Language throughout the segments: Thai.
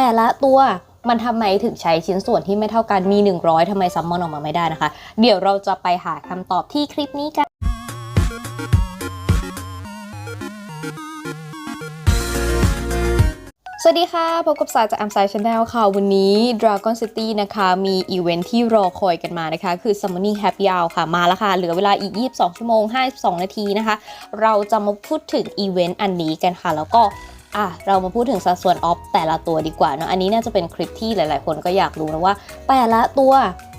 แต่ละตัวมันทำไมถึงใช้ชิ้นส่วนที่ไม่เท่ากันมี 100ทำไมซัมมอนออกมาไม่ได้นะคะ เดี๋ยวเราจะไปหาคำตอบที่คลิปนี้กันสวัสดีค่ะ พบกับสายจากแอมไซชาแนลค่ะ วันนี้ Dragon City นะคะ มีอีเวนท์ที่รอคอยกันมานะคะ คือ Summoning Happy Hour ค่ะ มาแล้วค่ะ เหลือเวลาอีก 22 ชั่วโมง 52 นาทีนะคะ เราจะมาพูดถึงอีเวนต์อันนี้กันค่ะ แล้วก็ อะเรามาพูดถึงสัดส่วนออฟแต่ละตัวดีกว่าเนาะอันนี้น่าจะเป็นคลิปที่หลาย ๆ คนก็อยากรู้นะว่า แต่ละตัว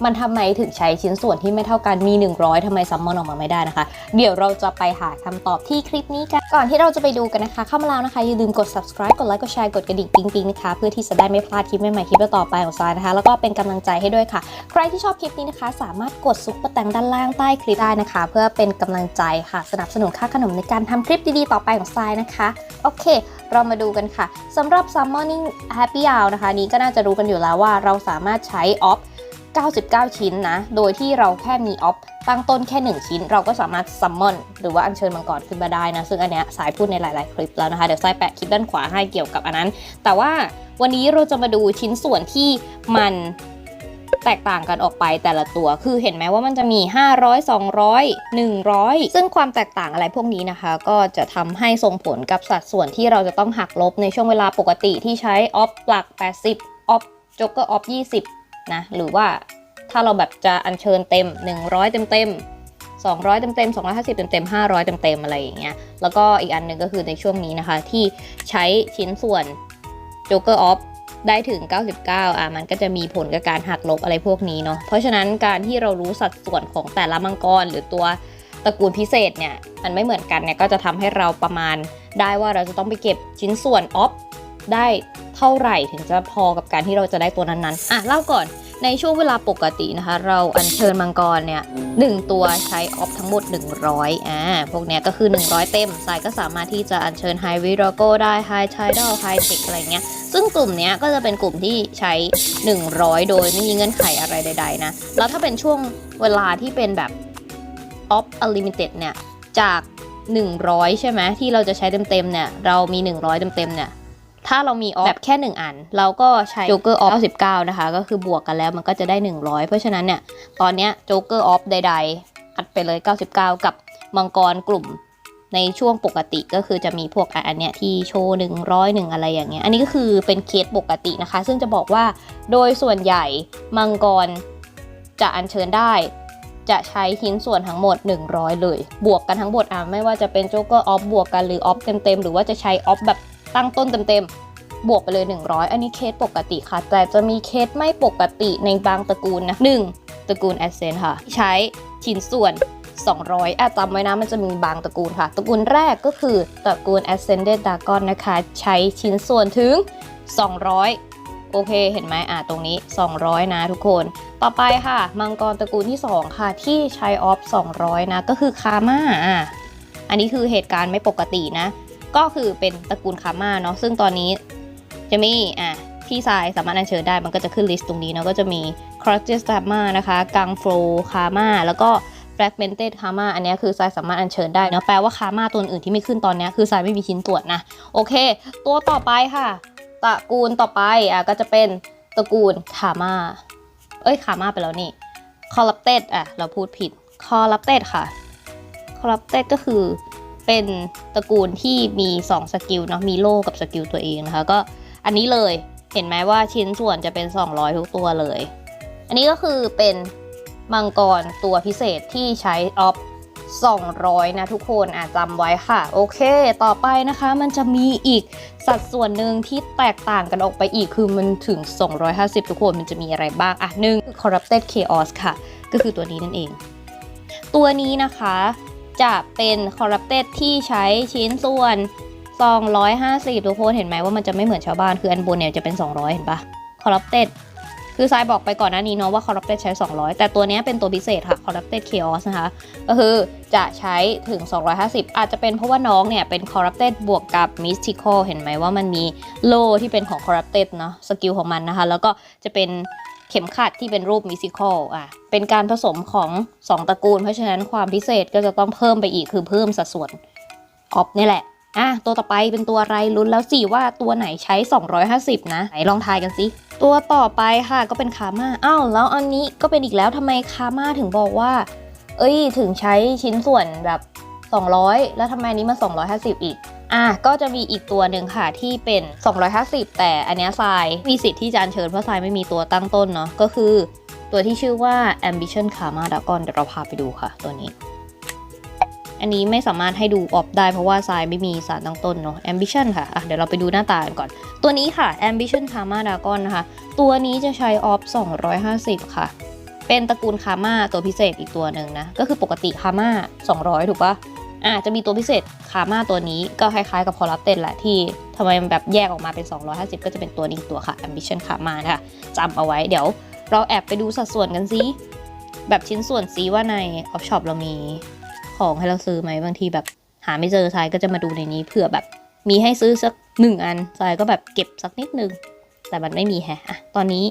มันทำไมถึงใช้ชิ้นส่วนที่ไม่เท่ากันมี 100ทำไมซัมมอนออกมาไม่ได้นะคะ เดี๋ยวเราจะไปหาคำตอบที่คลิปนี้กัน ก่อนที่เราจะไปดูกันนะคะ เข้ามาแล้วนะคะ อย่าลืมกด subscribe กดไลค์กดแชร์กดกระดิ่งปิ๊งปิ๊งนะคะ เพื่อที่จะได้ไม่พลาดคลิปใหม่ๆคลิปต่อไปของซายนะคะ แล้วก็เป็นกำลังใจให้ด้วยค่ะ ใครที่ชอบคลิปนี้นะคะ สามารถกดซุปเปอร์แตงด้านล่างใต้คลิปได้นะคะ เพื่อเป็นกำลังใจค่ะสนับสนุนค่าขนมในการทำคลิปดีๆต่อไปของทรายนะคะโอเค เรามาดูกันค่ะสำหรับ Summoning Happy Hour นะคะ นี้ก็น่าจะรู้กันอยู่แล้วว่าเราสามารถใช้ออฟ99 ชิ้นนะ โดยที่เราแค่มีออฟตั้งต้นแค่ 1 ชิ้น เราก็สามารถซัมมอนหรือว่าอัญเชิญมังกรขึ้นมาได้นะ ซึ่งอันเนี้ยสายพูดในหลาย ๆ คลิปแล้วนะคะ เดี๋ยวสายแปะคลิปด้านขวาให้เกี่ยวกับอันนั้น แต่ว่าวันนี้เราจะมาดูชิ้นส่วนที่มัน แตกต่างกันออกไปแต่ละตัว คือเห็นไหมว่ามันจะมี 500 200 100 ซึ่งความแตกต่างอะไรพวกนี้นะคะ ก็จะทำให้ส่งผลกับสัดส่วนที่เราจะต้องหักลบในช่วงเวลาปกติที่ใช้ออฟหลัก 80ออฟจ็กเกอร์ออฟ20 นะ หรือว่าถ้าเราแบบจะอัญเชิญเต็ม 100 เต็มเต็มๆ200 เต็มเต็มๆ250 เต็มเต็มๆ500 เต็มเต็มๆอะไรอย่างเงี้ย แล้วก็อีกอันหนึ่งก็คือในช่วงนี้นะคะ ที่ใช้ชิ้นส่วน Joker Off ได้ถึง 99 อะมันก็จะมีผลกับการหักลบอะไรพวกนี้เนาะเพราะฉะนั้นการที่เรารู้สัดส่วนของแต่ละมังกรหรือตัวตระกูลพิเศษเนี่ยมันไม่เหมือนกันเนี่ยก็จะทำให้เราประมาณได้ว่าเราจะต้องไปเก็บชิ้นส่วนออฟได้เท่าไหร่ถึงจะพอกับการที่เราจะได้ตัวนั้นๆอะเล่าก่อน ในช่วงเวลาปกตินะคะ เราอัญเชิญมังกรเนี่ยหนึ่งตัวใช้ออฟทั้งหมด 100อ่าพวกเนี้ยก็คือ 100 เต็มสายก็สามารถที่จะอัญเชิญไฮวิโรโกได้ไฮไทดอลไฮเทคอะไรเงี้ยซึ่งกลุ่มเนี้ยก็จะเป็นกลุ่มที่ใช้ 100 โดยไม่มีเงื่อนไขอะไรใด ๆ นะ แล้วถ้าเป็นช่วงเวลาที่เป็นแบบ off unlimited เนี่ย จาก 100 ใช่ไหมที่เราจะใช้เต็มๆเนี่ย เรามี 100 เต็มๆเนี่ย ถ้าเรามี off แบบแค่ 1 อัน เราก็ใช้ Joker off 99 นะคะ ก็คือบวกกันแล้วมันก็จะได้ 100 เพราะฉะนั้นเนี่ย ตอนเนี้ย Joker off ใด ๆ อัดไปเลย 99 กับมังกรกลุ่มในช่วงปกติก็คือจะมีพวกอันเนี้ยที่โชว์100หนึ่งอะไรอย่างเงี้ย อันนี้ก็คือเป็นเคสปกตินะคะ ซึ่งจะบอกว่าโดยส่วนใหญ่มังกรจะอัญเชิญได้ จะใช้ชิ้นส่วนทั้งหมด 100 เลย บวกกันทั้งหมดอะไม่ว่าจะเป็นโจ๊กเกอร์ออฟบวกกันหรือออฟเต็มๆหรือว่าจะใช้ออฟแบบ ตั้งต้นเต็มๆ บวกไปเลย 100 อันนี้เคสปกติค่ะ แต่จะมีเคสไม่ปกติในบางตระกูลนะ 1. ตระกูลแอสเซนค่ะ ใช้ชิ้นส่วน 200อะจำไว้นะมันจะมีบางตระกูลค่ะ ตระกูลแรกก็คือตระกูล Ascended Dragon นะคะ ใช้ชิ้นส่วนถึง 200โอเค เห็นไหมอะตรงนี้ 200 นะทุกคน ต่อไปค่ะ มังกรตระกูลที่ 2 ค่ะ ที่ใช้ออฟ 200 นะ ก็คือคาม่าอะอันนี้คือเหตุการณ์ไม่ปกตินะ ก็คือเป็นตระกูลคาม่าเนาะซึ่งตอนนี้จะมีอะที่ทรายสามารถอัญเชิญได้มันก็จะขึ้นลิสต์ตรงนี้เนาะก็จะมี c r u t c h e s t a m a นะคะกังโฟลคาม่าแล้วก็ fragmented karma อันนี้คือทรายสามารถอัญเชิญได้เนาะแปลว่า karma ตัวอื่นที่ไม่ขึ้นตอนนี้คือทรายไม่มีชิ้นตรวจนะ โอเค ตัวต่อไปค่ะตระกูลต่อไปอะก็จะเป็นตระกูล karma เอ้ย karma ไปแล้วนี่ corrupted อะเราพูดผิด corrupted ค่ะ corrupted ก็คือ เป็นตระกูลที่มี2สกิลเนาะมีโล่กับสกิลตัวเองนะคะก็อันนี้เลยเห็นไหมว่าชิ้นส่วนจะเป็น 200 ทุกตัวเลย อันนี้ก็คือเป็นมังกรตัวพิเศษที่ใช้ออฟ200 นะทุกคนอาจจำไว้ค่ะ โอเค ต่อไปนะคะมันจะมีอีกสัดส่วนหนึ่งที่แตกต่างกันออกไปอีกคือมันถึง 250 ทุกคนมันจะมีอะไรบ้าง อะหนึ่งคือ corrupted chaos ค่ะ ก็คือตัวนี้นั่นเอง ตัวนี้นะคะ จะเป็น corrupted ที่ใช้ชิ้นส่วน 250 ทุกคนเห็นไหมว่ามันจะไม่เหมือนชาวบ้าน คืออันบนเนี่ยจะเป็น 200 เห็นปะ corrupted คือทรายบอกไปก่อนหน้านี้เนาะว่า Corrupted ใช้ 200 แต่ตัวนี้เป็นตัวพิเศษค่ะ Corrupted Chaos นะคะ ก็คือจะใช้ถึง 250 อาจจะเป็นเพราะว่าน้องเนี่ยเป็น Corrupted บวกกับ Mystical เห็นไหมว่ามันมีโล่ที่เป็นของ Corrupted เนาะสกิลของมันนะคะ แล้วก็จะเป็น เข็มขัดที่เป็นรูป Mystical อะเป็นการผสมของ 2 ตระกูล เพราะฉะนั้นความพิเศษก็จะต้องเพิ่มไปอีกคือเพิ่มสัดส่วนออฟนี่แหละอะตัวต่อไปเป็นตัวอะไรลุ้นแล้วสิว่าตัวไหนใช้ 250 นะไหนลองทายกันสิตัวต่อไปค่ะก็เป็นคาม่าอ้าวแล้วอันนี้ก็เป็นอีกแล้วทำไมคาม่าถึงบอกว่า เอ้ยถึงใช้ชิ้นส่วนแบบ 200 แล้วทำไมอันนี้มา 250 อีก อะก็จะมีอีกตัวหนึ่งค่ะที่เป็น 250 แต่อันเนี้ยทรายมีสิทธิ์ที่จะอัญเชิญเพราะทรายไม่มีตัวตั้งต้นเนาะก็คือตัวที่ชื่อว่า ambition karma dragon เดี๋ยวเราพาไปดูค่ะตัวนี้ อันนี้ไม่สามารถให้ดูออฟได้เพราะว่าทรายไม่มีสารตั้งต้นเนาะ ambition ค่ะอะ เดี๋ยวเราไปดูหน้าตากันก่อน ตัวนี้ค่ะ ambition karma dragon นะคะ ตัวนี้จะใช้ออฟ250 ค่ะ เป็นตระกูลคาม่าตัวพิเศษอีกตัวหนึ่งนะ ก็คือปกติคาม่า200 ถูกปะ อะจะมีตัวพิเศษคาม่าตัวนี้ก็คล้ายๆกับพอลับเต็นแหละที่ทำไมมันแบบแยกออกมาเป็น 250 ก็จะเป็นตัวนี้ตัวค่ะ ambition karma นะคะจำเอาไว้เดี๋ยวเราแอบไปดูสัดส่วนกันซิแบบชิ้นส่วนซิว่าในออฟช็อปเรามีของให้เราซื้อไหมบางทีแบบหาไม่เจอทรายก็จะมาดูในนี้เผื่อแบบมีให้ซื้อสักหนึ่งอันทรายก็แบบเก็บสักนิดนึง แต่มันไม่มีแฮะอะตอนนี้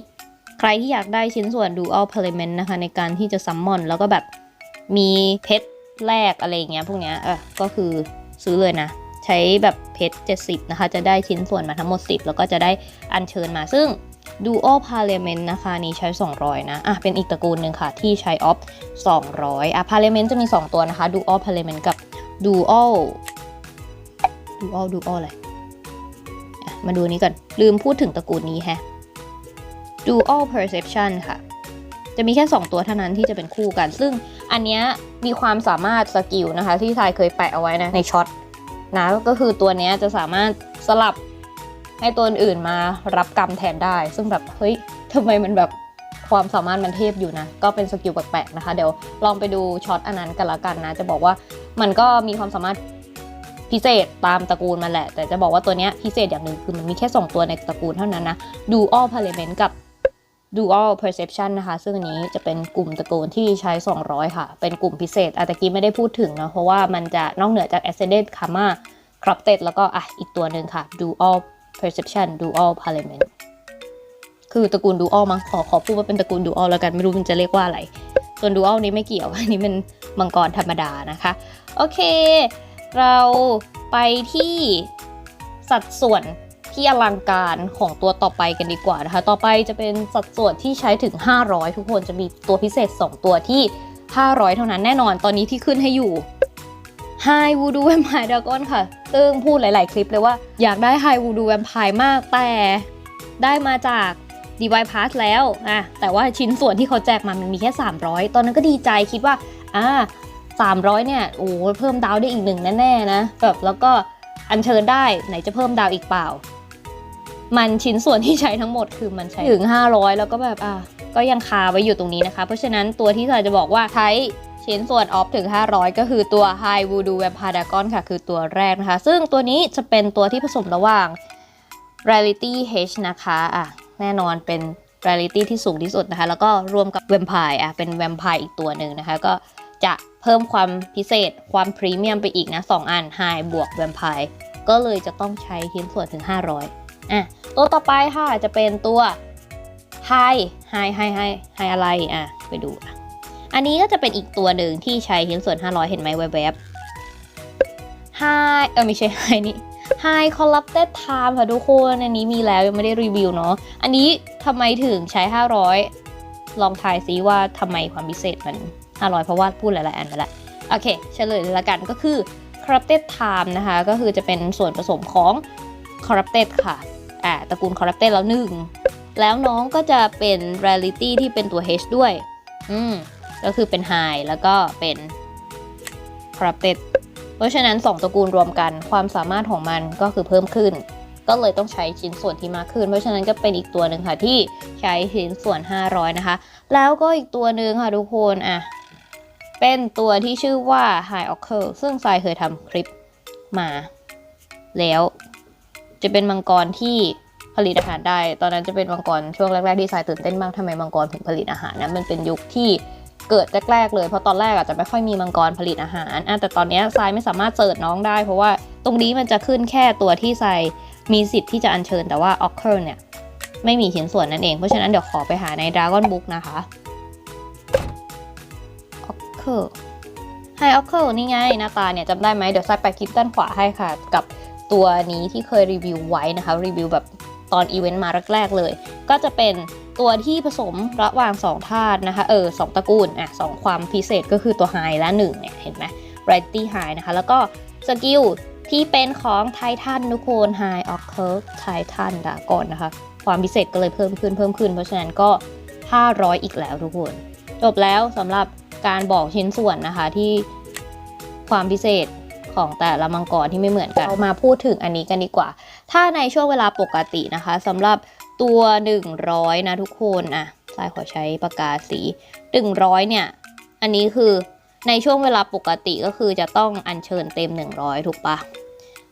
ใครที่อยากได้ชิ้นส่วน Dual Parliament นะคะ ในการที่จะซัมมอน แล้วก็แบบมีเพชร แลกอะไรเงี้ยพวกเนี้ยเออก็คือซื้อเลยนะ ใช้แบบเพชร 70 นะคะ จะได้ชิ้นส่วนมาทั้งหมด 10 แล้วก็จะได้อัญเชิญมาซึ่ง Dual Parliament นะคะนี้ใช้ 200 นะ อะ เป็นอีกตระกูลหนึ่งค่ะ ที่ใช้ออฟ 200 อะ Parliament จะมี 2 ตัวนะคะ Dual Parliament กับ Dual Dual Dual อะไรอะมาดูนี้ก่อน ลืมพูดถึงตระกูลนี้แฮะ Dual Perception ค่ะ จะมีแค่ 2 ตัวเท่านั้นที่จะเป็นคู่กัน ซึ่ง อันเนี้ยมีความสามารถสกิลนะคะ ที่ทายเคยแปะเอาไว้นะในช็อตนะก็คือตัวเนี้ยจะสามารถสลับให้ตัวอื่นมารับกรรมแทนได้ ซึ่งแบบเฮ้ยทำไมมันแบบความสามารถมันเทพอยู่นะ ก็เป็นสกิลแปลกๆนะคะ เดี๋ยวลองไปดูช็อตอันนั้นกันละกันนะ จะบอกว่ามันก็มีความสามารถพิเศษตามตระกูลมันแหละ แต่จะบอกว่าตัวนี้พิเศษอย่างหนึ่งคือมันมีแค่ 2 ตัวในตระกูลเท่านั้นนะ Dual Parliament กับ Dual Perception นะคะ ซึ่งอันนี้จะเป็นกลุ่มตระกูลที่ใช้ 200 ค่ะ เป็นกลุ่มพิเศษอาตะกี้ไม่ได้พูดถึงนะเพราะว่ามันจะนอกเหนือจาก Ascended Karma Corrupted แล้วก็อะอีกตัวหนึ่งค่ะ Dual perception dual parliament คือตระกูล dual มั้งขอขอพูดว่าเป็นตระกูล dual แล้วกันไม่รู้มันจะเรียกว่าอะไรส่วน dual นี้ไม่เกี่ยวอันนี้เป็นมังกรธรรมดานะคะ โอเค เราไปที่สัดส่วน ที่อลังการของตัวต่อไปกันดีกว่านะคะ ต่อไปจะเป็นสัดส่วนที่ใช้ถึง 500 ทุกคนจะมีตัวพิเศษ 2 ตัวที่ 500 เท่านั้นแน่นอนตอนนี้ที่ขึ้นให้อยู่ High Voodoo Vampire Dragon ค่ะ ซึ่งพูดหลาย ๆ คลิปเลยว่าอยากได้ High Voodoo Vampire มากแต่ได้มาจาก Divine Pass แล้วอะแต่ว่าชิ้นส่วนที่เขาแจกมามันมีแค่ 300 ตอนนั้นก็ดีใจคิดว่าอ่า300 เนี่ย โอ้เพิ่มดาวได้อีกหนึ่งแน่ ๆ นะแบบแล้วก็อัญเชิญได้ไหนจะเพิ่มดาวอีกเปล่า มันชิ้นส่วนที่ใช้ทั้งหมดคือมันใช้ถึง 500 แล้วก็แบบอะก็ยังคาไว้อยู่ตรงนี้นะคะ เพราะฉะนั้นตัวที่เราจะบอกว่าใช้ชิ้นส่วนออฟถึง 500 ก็คือตัว High Voodoo Vampire Dragon ค่ะ คือตัวแรกนะคะ ซึ่งตัวนี้จะเป็นตัวที่ผสมระหว่าง Reality H นะคะอะแน่นอนเป็น Reality ที่สูงที่สุดนะคะ แล้วก็รวมกับ Vampire อะเป็น Vampire อีกตัวหนึ่งนะคะ ก็จะเพิ่มความพิเศษความพรีเมียมไปอีกนะ 2 อัน High บวก Vampire ก็เลยจะต้องใช้ชิ้นส่วนถึง 500 อะตัวต่อไปค่ะจะเป็นตัว High High High High High อะไรอะไปดูอะอันนี้ก็จะเป็นอีกตัวหนึ่งที่ใช้ชิ้นส่วน 500 เห็นไหมแวบๆ High เออไม่ใช่ High นี่ High Corrupted Time ค่ะทุกคน อันนี้มีแล้วยังไม่ได้รีวิวเนาะ อันนี้ทำไมถึงใช้ 500 ลองทายซิว่าทำไมความพิเศษมัน 500 เพราะว่าพูดหลายๆอันไปแล้วโอเคเฉลยเลยละกันก็คือ Corrupted Time นะคะ ก็คือจะเป็นส่วนผสมของ Corrupted ค่ะ อ่าตระกูล Corrupted แล้วหนึ่งแล้วน้องก็จะเป็น Reality ที่เป็นตัว H ด้วย อืม ก็คือเป็น High แล้วก็เป็น Corrupted เพราะฉะนั้น 2ตระกูลรวมกันความสามารถของมันก็คือเพิ่มขึ้น ก็เลยต้องใช้ชิ้นส่วนที่มากขึ้น เพราะฉะนั้นก็เป็นอีกตัวหนึ่งค่ะที่ใช้ชิ้นส่วน 500 นะคะ แล้วก็อีกตัวหนึ่งค่ะทุกคนอะเป็นตัวที่ชื่อว่า High Ocker ซึ่งทรายเคยทำคลิปมา แล้ว จะเป็นมังกรที่ผลิตอาหารได้ ตอนนั้นจะเป็นมังกรช่วงแรกๆที่ทรายตื่นเต้นมากทำไมมังกรถึงผลิตอาหารนะมันเป็นยุคที่เกิดแรกๆเลยเพราะตอนแรกอาจจะไม่ค่อยมีมังกรผลิตอาหารอะแต่ตอนนี้ทรายไม่สามารถเสิร์ชน้องได้ เพราะว่าตรงนี้มันจะขึ้นแค่ตัวที่ทรายมีสิทธิ์ที่จะอัญเชิญแต่ว่า o c c u r เนี่ยไม่มีชิ้นส่วนนั่นเอง เพราะฉะนั้นเดี๋ยวขอไปหาใน Dragon Book นะคะ o c c u r ไฮออเคิลนี่ไงหน้าตาเนี่ยจำได้ไหมเดี๋ยวใส่ไปคลิปด้านขวาให้ค่ะกับ ตัวนี้ที่เคยรีวิวไว้นะคะรีวิวแบบตอนอีเวนต์มาแรกๆเลย ก็จะเป็นตัวที่ผสมระหว่าง 2 ธาตุนะคะ เออสองตระกูลอะสองความพิเศษก็คือตัวไฮและ1เนี่ยเห็นไหม r i g h t y High นะคะ แล้วก็สกิลที่เป็นของไททันทุกคน High of Curve ไททันดาก่อนนะคะ ความพิเศษก็เลยเพิ่มขึ้นเพิ่มขึ้น เพราะฉะนั้นก็ 500 อีกแล้วทุกคน จบแล้วสำหรับการบอกชิ้นส่วนนะคะที่ความพิเศษ ของแต่ละมังกรที่ไม่เหมือนกัน เรามาพูดถึงอันนี้กันดีกว่า ถ้าในช่วงเวลาปกตินะคะสำหรับตัว 100 นะทุกคนอะสายขอใช้ปากกาสี 100 เนี่ย อันนี้คือในช่วงเวลาปกติก็คือจะต้องอัญเชิญเต็ม 100 ถูกปะ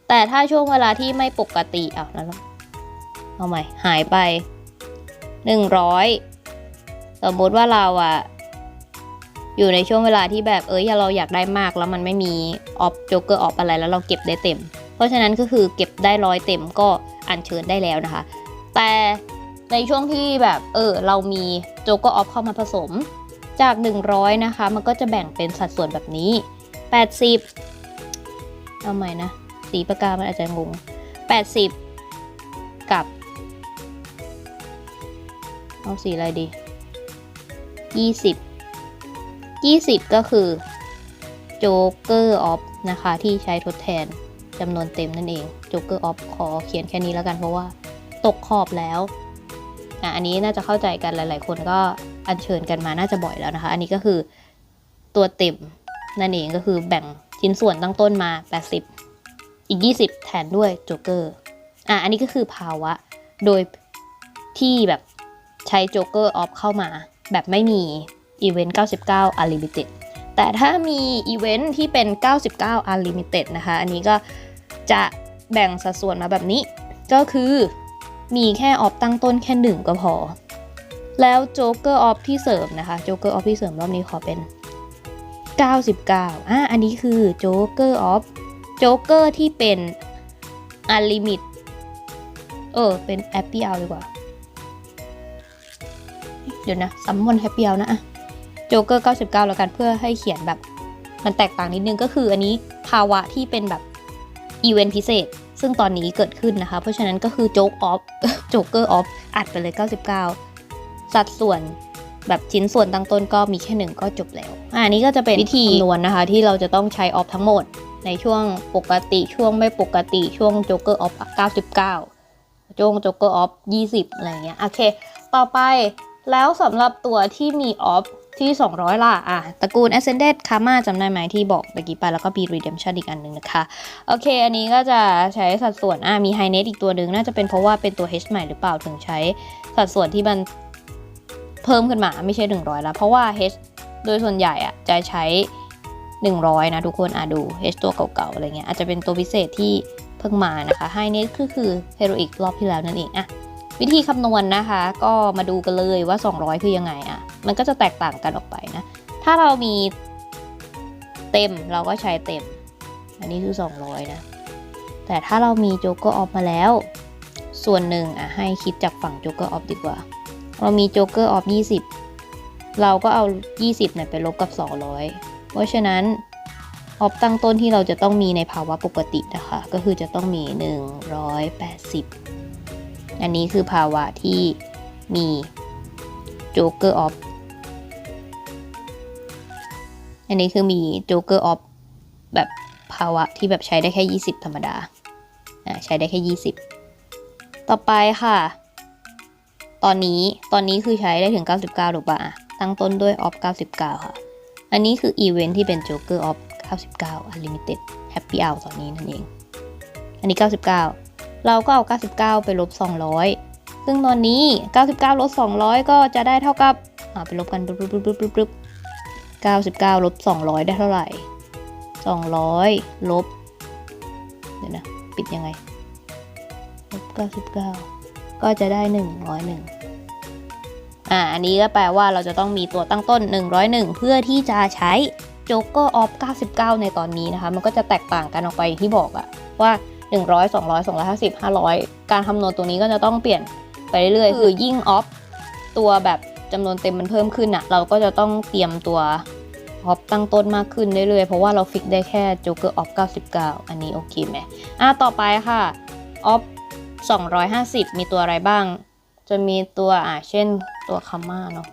แต่ถ้าช่วงเวลาที่ไม่ปกติอะแล้วเอาใหม่หายไป 100 สมมติว่าเราอะ อยู่ในช่วงเวลาที่แบบเอ้ยเราอยากได้มากแล้วมันไม่มีออฟโจเกอร์ออฟอะไรแล้วเราเก็บได้เต็ม เพราะฉะนั้นก็คือเก็บได้ร้อยเต็มก็อัญเชิญได้แล้วนะคะ แต่ในช่วงที่แบบเออเรามีโจเกอร์ออฟเข้ามาผสมจาก 100 นะคะ มันก็จะแบ่งเป็นสัดส่วนแบบนี้ 80 เอาใหม่นะ สีปากกา มันอาจจะงง 80 กับ เอาสีอะไรดี 20 20 ก็คือโจ๊กเกอร์ออฟนะคะ ที่ใช้ทดแทนจำนวนเต็มนั่นเองโจ๊กเกอร์ออฟขอเขียนแค่นี้แล้วกันเพราะว่าตกขอบแล้วอะอันนี้น่าจะเข้าใจกันหลาย ๆ คนก็อัญเชิญกันมาน่าจะบ่อยแล้วนะคะ อันนี้ก็คือตัวเต็มนั่นเองก็คือแบ่งชิ้นส่วนตั้งต้นมา 80 อีก 20 แทนด้วยโจ๊กเกอร์อะอันนี้ก็คือภาวะ โดยที่แบบใช้โจ๊กเกอร์ออฟเข้ามา แบบไม่มี อีเวนต์99 Unlimited แต่ถ้ามีอีเวนต์ที่เป็น 99 Unlimited นะคะ อันนี้ก็จะแบ่งสัดส่วนมาแบบนี้ ก็คือมีแค่ออฟตั้งต้นแค่หนึ่งก็พอ แล้วโจ๊กเกอร์ออฟที่เสริมนะคะ โจ๊กเกอร์ออฟที่เสริมรอบนี้ขอเป็น 99อะอันนี้คือโจ๊กเกอร์ออฟโจ๊กเกอร์ที่เป็น Unlimit เออ เป็นแอปปี้เอาดีกว่า เดี๋ยวนะซัมมอนแฮปปี้เอานะอะ โจ๊กเกอร์99 แล้วกันเพื่อให้เขียนแบบมันแตกต่างนิดนึงก็คืออันนี้ภาวะที่เป็นแบบอีเวนต์พิเศษ ซึ่งตอนนี้เกิดขึ้นนะคะ เพราะฉะนั้นก็คือโจ๊กออฟโจ๊กเกอร์ออฟอัดไปเลย 99 สัดส่วนแบบชิ้นส่วนตั้งต้นก็มีแค่หนึ่งก็จบแล้ว อันนี้ก็จะเป็นวิธีคำนวณนะคะ ที่เราจะต้องใช้ออฟทั้งหมด ในช่วงปกติช่วงไม่ปกติช่วงโจ๊กเกอร์ออฟ99ช่วงโจ๊กเกอร์ออฟ20 อะไรเงี้ย โอเค ต่อไปแล้วสำหรับตัวที่มีออฟ ที่ 200 ล่ะ อะตระกูล Ascended Karma จำได้ไหมที่บอกเมื่อกี้ไป แล้วก็มี Redemption อีกอันหนึ่งนะคะ โอเค อันนี้ก็จะใช้สัดส่วน อะ มี High Net อีกตัวหนึ่งน่าจะเป็นเพราะว่าเป็นตัว H ใหม่หรือเปล่าถึงใช้สัดส่วนที่มันเพิ่มขึ้นมาไม่ใช่ 100 แล้ว เพราะว่า H โดยส่วนใหญ่อะจะใช้ 100 นะทุกคน อะดู H ตัวเก่าๆ อะไรเงี้ย อาจจะเป็นตัวพิเศษที่เพิ่งมานะคะ High Net คือคือ Heroic รอบที่แล้วนั่นเอง อะ วิธีคำนวณนะคะ ก็มาดูกันเลยว่า 200 คือยังไงอะ มันก็จะแตกต่างกันออกไปนะ ถ้าเรามีเต็มเราก็ใช้เต็ม อันนี้คือ 200 นะ แต่ถ้าเรามีโจ๊กเกอร์ออฟมาแล้ว ส่วนหนึ่งอะให้คิดจากฝั่งโจ๊กเกอร์ออฟดีกว่า เรามีโจ๊กเกอร์ออฟ20 เราก็เอา 20เนี่ยไปลบกับ 200 เพราะฉะนั้นออฟตั้งต้นที่เราจะต้องมีในภาวะปกตินะคะ ก็คือจะต้องมี 180 อันนี้คือภาวะที่มีโจ๊กเกอร์ออฟ อันนี้คือมีโจ๊กเกอร์ออฟแบบภาวะที่แบบใช้ได้แค่ 20 ธรรมดา อ่า ใช้ได้แค่ 20 ต่อไปค่ะ ตอนนี้ ตอนนี้คือใช้ได้ถึง 99ถูกปะอะตั้งต้นด้วยออฟ99 ค่ะ อันนี้คืออีเวนท์ที่เป็นโจ๊กเกอร์ออฟ99 Unlimited Happy Hour ตอนนี้นั่นเอง อันนี้ 99 เราก็เอา 99 ไปลบ 200 ซึ่งตอนนี้ 99 ลบ 200 ก็จะได้เท่ากับ อ่า ไปลบกันปึ๊บปึ๊บปึ๊บปุ๊บ 99 ลบ 200 ได้เท่าไหร่ 200 ลบ เดี๋ยวนะ ปิดยังไง ลบ 99 ก็จะได้ 101 อ่า อันนี้ก็แปลว่าเราจะต้องมีตัวตั้งต้น 101 เพื่อที่จะใช้โจ๊กเกอร์ออฟ 99 ในตอนนี้นะคะ มันก็จะแตกต่างกันออกไปที่บอกอะว่า 100 200 250 500 การคำนวณตัวนี้ก็จะต้องเปลี่ยนไปเรื่อยๆ คือยิ่งออฟตัวแบบ จำนวนเต็มมันเพิ่มขึ้นอะเราก็จะต้องเตรียมตัวออฟตั้งต้นมากขึ้นเรื่อยๆ เพราะว่าเราฟิกได้แค่โจ๊กเกอร์ออฟ99 อันนี้โอเคไหมอะต่อไปค่ะออฟ250 มีตัวอะไรบ้าง จะมีตัวอะเช่นตัวคาม่าเนาะ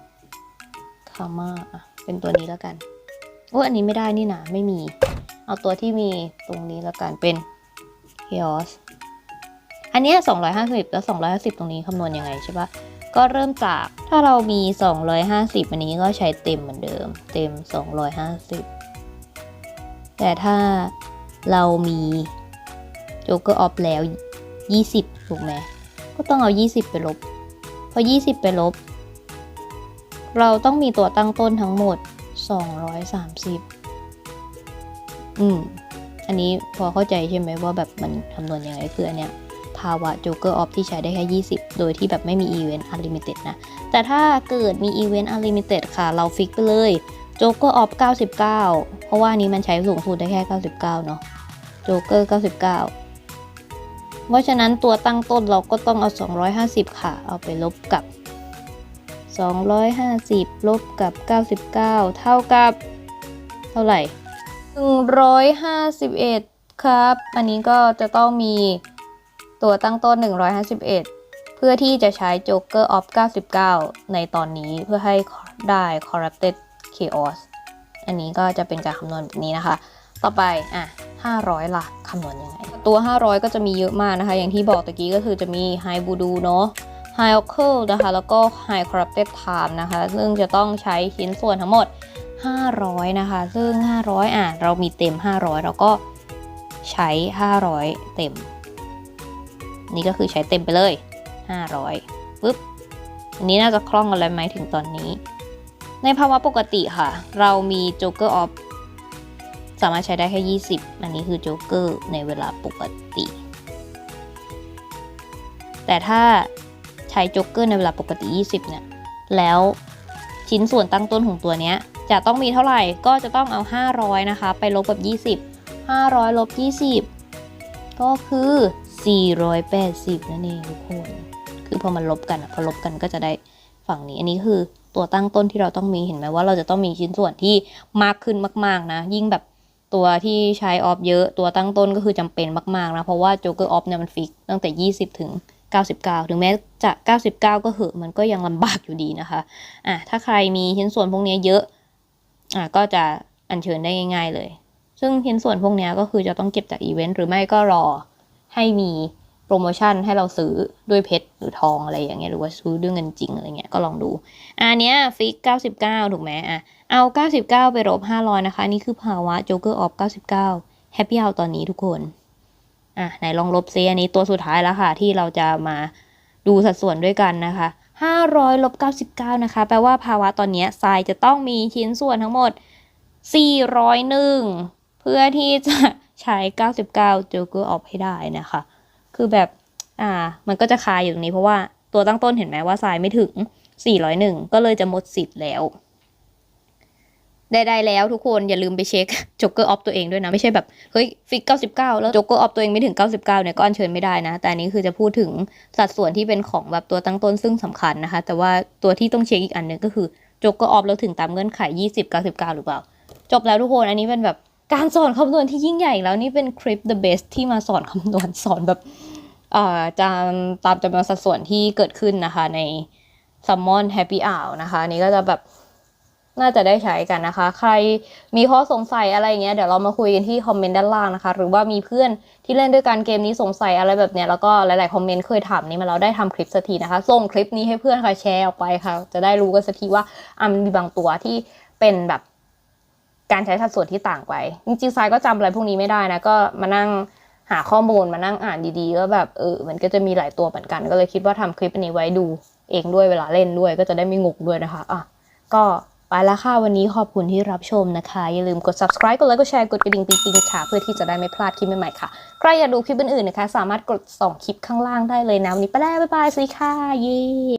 คาม่าอะเป็นตัวนี้แล้วกันโอ้อันนี้ไม่ได้นี่นะไม่มี เอาตัวที่มีตรงนี้แล้วกันเป็นเฮียสอันนี้ย250 แล้ว 250 ตรงนี้คำนวณยังไงใช่ปะ ก็เริ่มจากถ้าเรามี 250 อันนี้ก็ใช้เต็มเหมือนเดิม เต็ม 250 แต่ถ้าเรามีโจ๊กเกอร์ออฟแล้ว 20 ถูกไหม ก็ต้องเอา 20 ไปลบ พอ 20 ไปลบ เราต้องมีตัวตั้งต้นทั้งหมด 230 อืม อันนี้พอเข้าใจใช่ไหมว่าแบบมันคำนวณยังไงคืออันเนี้ย ภาวะ Joker Off ที่ใช้ได้แค่ 20 โดยที่แบบไม่มี Event Unlimited นะ แต่ถ้าเกิดมี Event Unlimited ค่ะ เราฟิกไปเลย Joker Off 99 เพราะว่านนี้มันใช้สูงสุดได้แค่ 99 เนาะ Joker 99 เพราะฉะนั้นตัวตั้งต้นเราก็ต้องเอา 250 ค่ะ เอาไปลบกับ 250 ลบกับ 99 เท่ากับ เท่าไหร่ 151 ครับ อันนี้ก็จะต้องมี ตัวตั้งต้น 151 เพื่อที่จะใช้ Joker of 99 ในตอนนี้เพื่อให้ได้ Corrupted Chaos อันนี้ก็จะเป็นการคำนวณแบบนี้นะคะ ต่อไปอะ500 ล่ะคำนวณยังไง ตัว 500 ก็จะมีเยอะมากนะคะ อย่างที่บอกตะกี้ก็คือจะมี High Voodoo เนาะ High Occult นะคะ แล้วก็ High Corrupted Time นะคะ ซึ่งจะต้องใช้ชิ้นส่วนทั้งหมด 500 นะคะ ซึ่ง 500 อะ เรามีเต็ม 500เราก็ใช้ 500 เต็ม นี่ก็คือใช้เต็มไปเลย 500ปึ๊บอันนี้น่าจะคล่องกันแล้วไหมถึงตอนนี้ ในภาวะปกติค่ะ เรามี Joker of สามารถใช้ได้แค่ 20 อันนี้คือ Joker ในเวลาปกติ แต่ถ้าใช้ Joker ในเวลาปกติ 20 เนี่ย แล้วชิ้นส่วนตั้งต้นของตัวเนี้ยจะต้องมีเท่าไหร่ก็จะต้องเอา 500 นะคะ ไปลบกับ 20 500 ลบ 20 ก็คือ 480 นั่นเองทุกคน คือพอมันลบกันอะพอลบกันก็จะได้ฝั่งนี้ อันนี้คือตัวตั้งต้นที่เราต้องมีเห็นไหมว่าเราจะต้องมีชิ้นส่วนที่มากขึ้นมาก ๆ นะ ยิ่งแบบตัวที่ใช้ออฟเยอะตัวตั้งต้นก็คือจำเป็นมาก ๆ นะ เพราะว่า Joker Off เนี่ยมันฟิกตั้งแต่ 20 ถึง 99 ถึงแม้จะ 99 ก็เหอะมันก็ยังลำบากอยู่ดีนะคะอะถ้าใครมีชิ้นส่วนพวกนี้เยอะอะก็จะอัญเชิญได้ง่าย ๆ เลย ซึ่งชิ้นส่วนพวกนี้ก็คือจะต้องเก็บจากอีเวนต์หรือไม่ก็รอ ให้มีโปรโมชั่นให้เราซื้อด้วยเพชรหรือทองอะไรอย่างเงี้ยหรือว่าซื้อด้วยเงินจริงอะไรเงี้ยก็ลองดู อันเนี้ยฟิก 99 ถูกไหมอะเอา 99 ไปลบ500 นะคะ นี่คือภาวะ Joker of 99 Happy Hour ตอนนี้ทุกคน อะไหนลองลบซิอันนี้ตัวสุดท้ายแล้วค่ะ ที่เราจะมาดูสัดส่วนด้วยกันนะคะ500ลบ99 นะคะ แปลว่าภาวะตอนนี้ทรายจะต้องมีชิ้นส่วนทั้งหมด 401 เพื่อที่จะ ใช้ 99 Joker of ให้ได้นะคะ คือแบบ อ่า มันก็จะคายอยู่ตรงนี้เพราะว่าตัวตั้งต้นเห็นไหมว่าทรายไม่ถึง 401 ก็เลยจะหมดสิทธิ์แล้ว ได้ๆแล้วทุกคนอย่าลืมไปเช็ค Joker Off ตัวเองด้วยนะ ไม่ใช่แบบ เฮ้ย ฟิก 99 แล้ว Joker Off ตัวเองไม่ถึง 99 เนี่ยก็อัญเชิญไม่ได้นะ แต่อันนี้คือจะพูดถึงสัดส่วนที่เป็นของแบบตัวตั้งต้นซึ่งสำคัญนะคะ แต่ว่าตัวที่ต้องเช็คอีกอันหนึงก็คือ Joker Off แล้วถึงตามเงื่อนไข 20 99 หรือเปล่า จบแล้วทุกคนอันนี้เป็นแบบ การสอนคำนวณที่ยิ่งใหญ่แล้วนี่เป็นคลิป the best ที่มาสอนคำนวณสอนแบบเอ่อจามตามจำนวนสัดส่วนที่เกิดขึ้นนะคะ ใน Summon Happy Hour นะคะนนี้ก็จะแบบน่าจะได้ใช้กันนะคะ ใครมีข้อสงสัยอะไรเงี้ยเดี๋ยวเรามาคุยกันที่คอมเมนต์ด้านล่างนะคะ หรือว่ามีเพื่อนที่เล่นด้วยกันเกมนี้สงสัยอะไรแบบเนี้ยแล้วก็หลายๆคอมเมนต์เคยถามนี้มาแล้วได้ทำคลิปสักทีนะคะ ส่งคลิปนี้ให้เพื่อนค่ะแชร์ออกไปค่ะ จะได้รู้กันสักทีว่าอะมันมีบางตัวที่เป็นแบบ การใช้สัดส่วนที่ต่างไป จริงๆทรายก็จำอะไรพวกนี้ไม่ได้นะ ก็มานั่งหาข้อมูลมานั่งอ่านดีๆก็แบบเออมันก็จะมีหลายตัวเหมือนกัน ก็เลยคิดว่าทำคลิปอันนี้ไว้ดูเองด้วยเวลาเล่นด้วย ก็จะได้ไม่งงด้วยนะคะอะก็ไปแล้วค่ะวันนี้ขอบคุณที่รับชมนะคะ อย่าลืมกด subscribe กดไลค์กดแชร์กดกระดิ่งปิ๊งๆค่ะ เพื่อที่จะได้ไม่พลาดคลิปใหม่ๆค่ะ ใครอยากดูคลิปอื่นๆนะคะ สามารถกดส่องคลิปข้างล่างได้เลยนะวันนี้ไปแล้วบ๊ายบายสวัสดีค่ะเย้